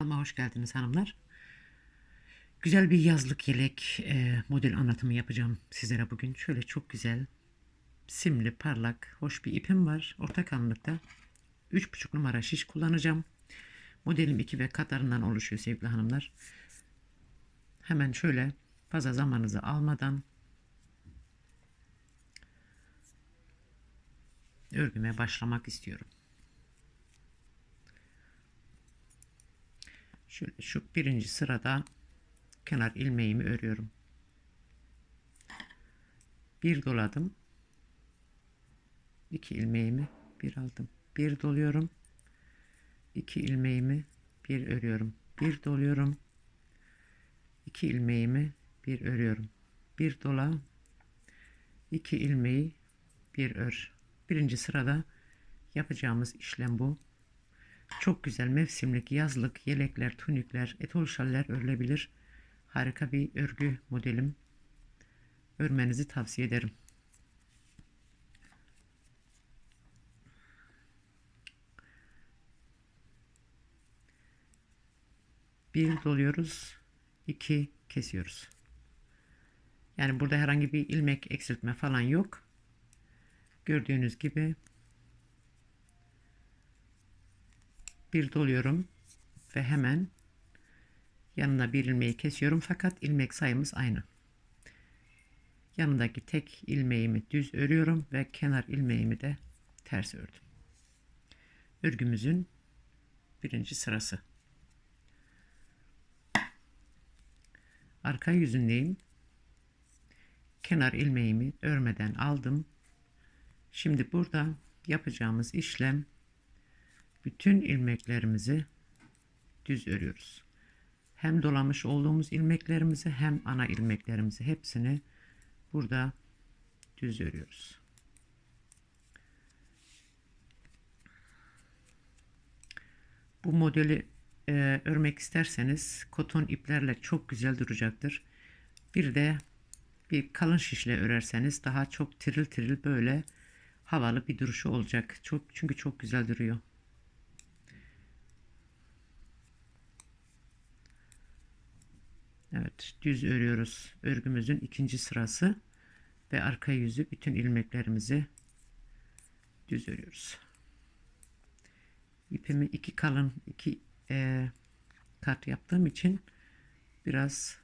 Kanalıma hoş geldiniz hanımlar. Güzel bir yazlık yelek e, model anlatımı yapacağım sizlere bugün. Şöyle çok güzel, simli, parlak, hoş bir ipim var. Orta kalınlıkta 3,5 numara şiş kullanacağım. Modelim 2 ve katlarından oluşuyor sevgili hanımlar. Hemen şöyle fazla zamanınızı almadan örgüme başlamak istiyorum. Şöyle şu birinci sırada kenar ilmeğimi örüyorum. Bir doladım. iki ilmeğimi bir aldım. Bir doluyorum. iki ilmeğimi bir örüyorum. Bir doluyorum. iki ilmeğimi bir örüyorum. Bir dola iki ilmeği bir ör. Birinci sırada yapacağımız işlem bu. Çok güzel mevsimlik, yazlık, yelekler, tunikler, etol şaller örülebilir. Harika bir örgü modelim. Örmenizi tavsiye ederim. Bir doluyoruz, iki kesiyoruz. Yani burada herhangi bir ilmek eksiltme falan yok. Gördüğünüz gibi bir doluyorum ve hemen yanına bir ilmeği kesiyorum fakat ilmek sayımız aynı. Yanındaki tek ilmeğimi düz örüyorum ve kenar ilmeğimi de ters ördüm. Örgümüzün birinci sırası. Arka yüzündeyim. Kenar ilmeğimi örmeden aldım. Şimdi burada yapacağımız işlem bütün ilmeklerimizi düz örüyoruz. Hem dolamış olduğumuz ilmeklerimizi hem ana ilmeklerimizi hepsini burada düz örüyoruz. Bu modeli e, örmek isterseniz koton iplerle çok güzel duracaktır. Bir de bir kalın şişle örerseniz daha çok tiril tiril böyle havalı bir duruşu olacak. Çok çünkü çok güzel duruyor. Evet düz örüyoruz. Örgümüzün ikinci sırası ve arka yüzü bütün ilmeklerimizi düz örüyoruz. İpimi iki kalın iki e, kat yaptığım için biraz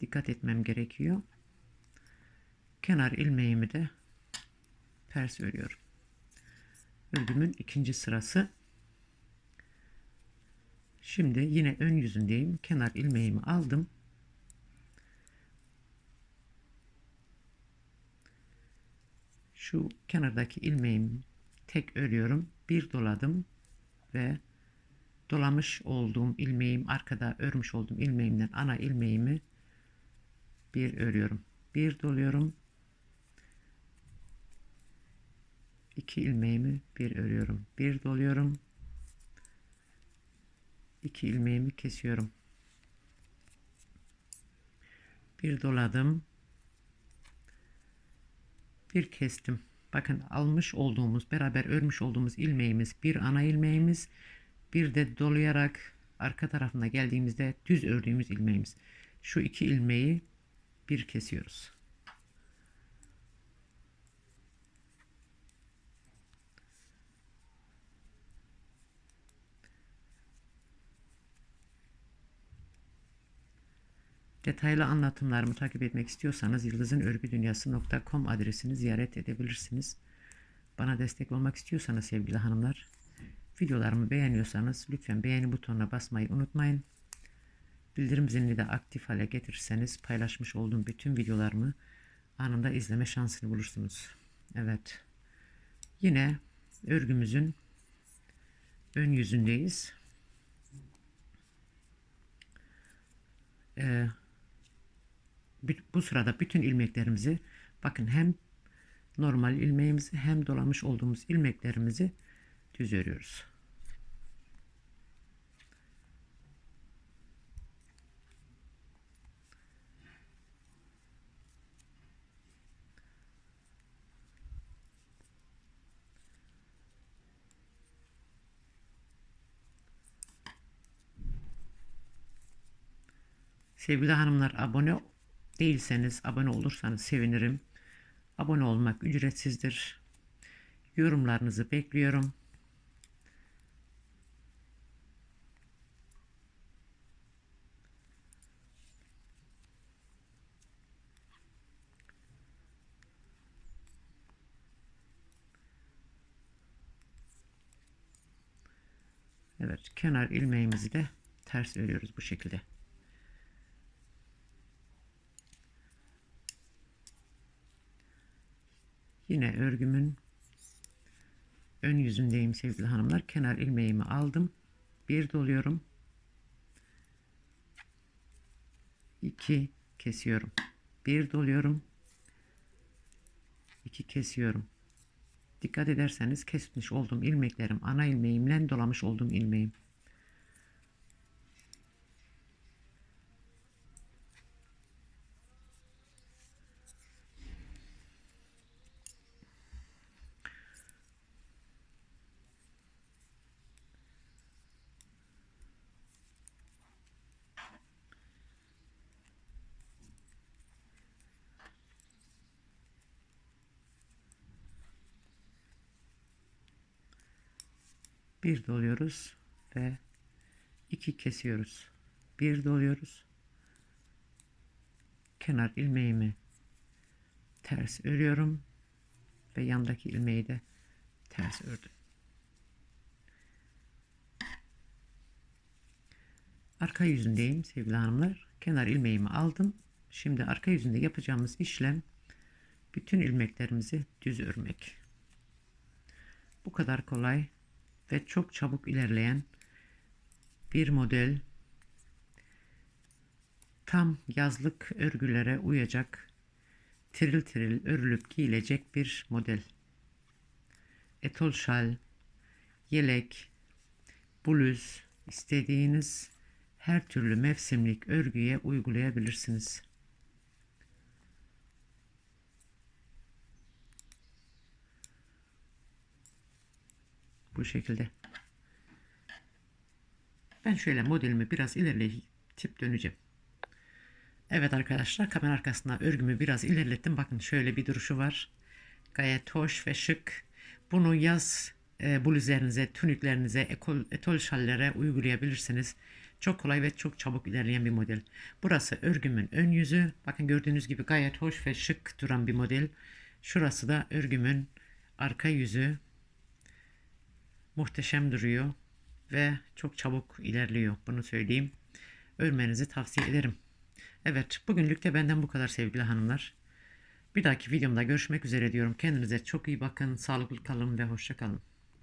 dikkat etmem gerekiyor. Kenar ilmeğimi de ters örüyorum. Örgümün ikinci sırası. Şimdi yine ön yüzündeyim. Kenar ilmeğimi aldım. Şu kenardaki ilmeğimi tek örüyorum. Bir doladım ve dolamış olduğum ilmeğim arkada örmüş olduğum ilmeğimden ana ilmeğimi bir örüyorum. Bir doluyorum. iki ilmeğimi bir örüyorum. Bir doluyorum. iki ilmeğimi kesiyorum. Bir doladım bir kestim. Bakın almış olduğumuz beraber örmüş olduğumuz ilmeğimiz bir ana ilmeğimiz bir de dolayarak arka tarafına geldiğimizde düz ördüğümüz ilmeğimiz. Şu iki ilmeği bir kesiyoruz. Detaylı anlatımlarımı takip etmek istiyorsanız yıldızınörgüdünyası.com adresini ziyaret edebilirsiniz. Bana destek olmak istiyorsanız sevgili hanımlar, videolarımı beğeniyorsanız lütfen beğeni butonuna basmayı unutmayın. Bildirim zilini de aktif hale getirirseniz paylaşmış olduğum bütün videolarımı anında izleme şansını bulursunuz. Evet. Yine örgümüzün ön yüzündeyiz. Ee, bu sırada bütün ilmeklerimizi bakın hem normal ilmeğimizi hem dolamış olduğumuz ilmeklerimizi düz örüyoruz. Sevgili hanımlar abone değilseniz abone olursanız sevinirim. Abone olmak ücretsizdir. Yorumlarınızı bekliyorum. Evet kenar ilmeğimizi de ters örüyoruz bu şekilde. Yine örgümün ön yüzündeyim sevgili hanımlar. Kenar ilmeğimi aldım. Bir doluyorum. iki kesiyorum. Bir doluyorum. iki kesiyorum. Dikkat ederseniz kesmiş olduğum ilmeklerim ana ilmeğimle dolamış olduğum ilmeğim. Bir doluyoruz ve iki kesiyoruz. Bir doluyoruz. Kenar ilmeğimi ters örüyorum ve yandaki ilmeği de ters ördüm. Arka yüzündeyim sevgili hanımlar. Kenar ilmeğimi aldım. Şimdi arka yüzünde yapacağımız işlem bütün ilmeklerimizi düz örmek. Bu kadar kolay ve çok çabuk ilerleyen bir model tam yazlık örgülere uyacak tiril tiril örülüp giyilecek bir model. Etol şal, yelek, bluz istediğiniz her türlü mevsimlik örgüye uygulayabilirsiniz. Bu şekilde. Ben şöyle modelimi biraz ilerletip döneceğim. Evet arkadaşlar kamera arkasına örgümü biraz ilerlettim. Bakın şöyle bir duruşu var. Gayet hoş ve şık. Bunu yaz e, bluzlerinize, tuniklerinize, ekol, etol şallere uygulayabilirsiniz. Çok kolay ve çok çabuk ilerleyen bir model. Burası örgümün ön yüzü. Bakın gördüğünüz gibi gayet hoş ve şık duran bir model. Şurası da örgümün arka yüzü muhteşem duruyor ve çok çabuk ilerliyor. Bunu söyleyeyim. Örmenizi tavsiye ederim. Evet bugünlük de benden bu kadar sevgili hanımlar. Bir dahaki videomda görüşmek üzere diyorum. Kendinize çok iyi bakın. Sağlıklı kalın ve hoşça kalın.